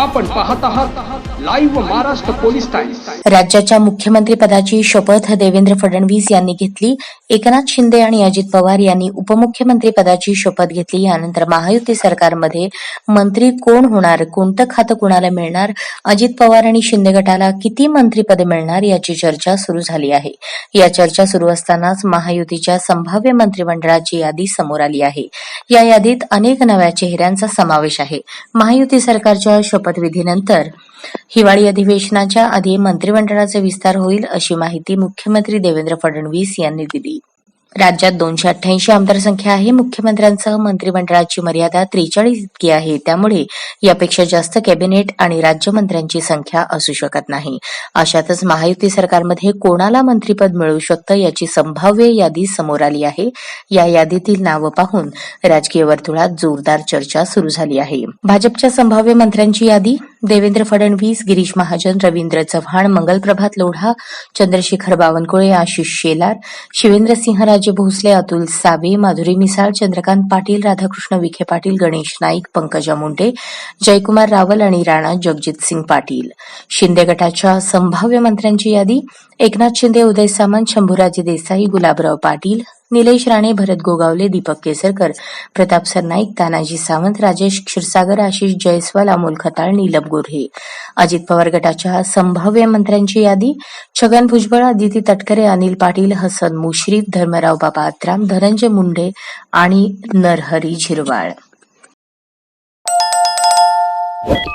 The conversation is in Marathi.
आपण पाहत आहात लाईव्ह महाराष्ट्र पोलीस राज्याच्या राज्याच्या मुख्यमंत्रीपदाची शपथ देवेंद्र फडणवीस यांनी घेतली. एकनाथ शिंदे आणि अजित पवार यांनी उपमुख्यमंत्रीपदाची शपथ घेतली. यानंतर महायुती सरकारमध्ये मंत्री कोण होणार कोणतं खातं कुणाला मिळणार अजित पवार आणि शिंदे गटाला किती मंत्रीपदे मिळणार याची चर्चा सुरू झाली आहे. या चर्चा सुरू असतानाच महायुतीच्या संभाव्य मंत्रिमंडळाची यादी समोर आली आहे. या यादीत अनेक नव्या चेहऱ्यांचा समावेश आहे. महायुती सरकारच्या शपथविधीनंतर हिवाळी अधिवेशनाच्या आधी मंत्रिमंडळाचा विस्तार होईल अशी माहिती मुख्यमंत्री देवेंद्र फडणवीस यांनी दिली. राज्यात दोनशे अठ्ठ्याऐंशी आमदार संख्या आहे. मुख्यमंत्र्यांसह मंत्रिमंडळाची मर्यादा त्रेचाळीस इतकी आहे. त्यामुळे यापेक्षा जास्त कॅबिनेट आणि राज्यमंत्र्यांची संख्या असू शकत नाही. अशातच महायुती सरकारमध्ये कोणाला मंत्रीपद मिळू शकतं याची संभाव्य यादी समोर आली आहे. या यादीतील नावं पाहून राजकीय वर्तुळात जोरदार चर्चा सुरू झाली आहे. भाजपच्या संभाव्य मंत्र्यांची यादी? देवेंद्र फडणवीस गिरीश महाजन रवींद्र चव्हाण मंगलप्रभात लोढा चंद्रशेखर बावनकुळे आशिष शेलार शिवेंद्रसिंहराजे भोसले अतुल सावे माधुरी मिसाळ चंद्रकांत पाटील राधाकृष्ण विखे पाटील गणेश नाईक पंकजा मुंडे जयकुमार रावल आणि राणा जगजित सिंग पाटील. शिंदे गटाच्या संभाव्य मंत्र्यांची यादी एकनाथ शिंदे उदय सामंत शंभूराजे देसाई गुलाबराव पाटील निलेश राणे भरत गोगावले दीपक केसरकर प्रताप सरनाईक तानाजी सावंत राजेश क्षीरसागर आशिष जयस्वाल अमोल खताळ नीलम गोऱ्हे. अजित पवार गटाच्या संभाव्य मंत्र्यांची यादी छगन भुजबळ आदिती तटकरे अनिल पाटील हसन मुश्रीफ धर्मराव बाबा आत्राम धनंजय मुंडे आणि नरहरी झिरवाळ.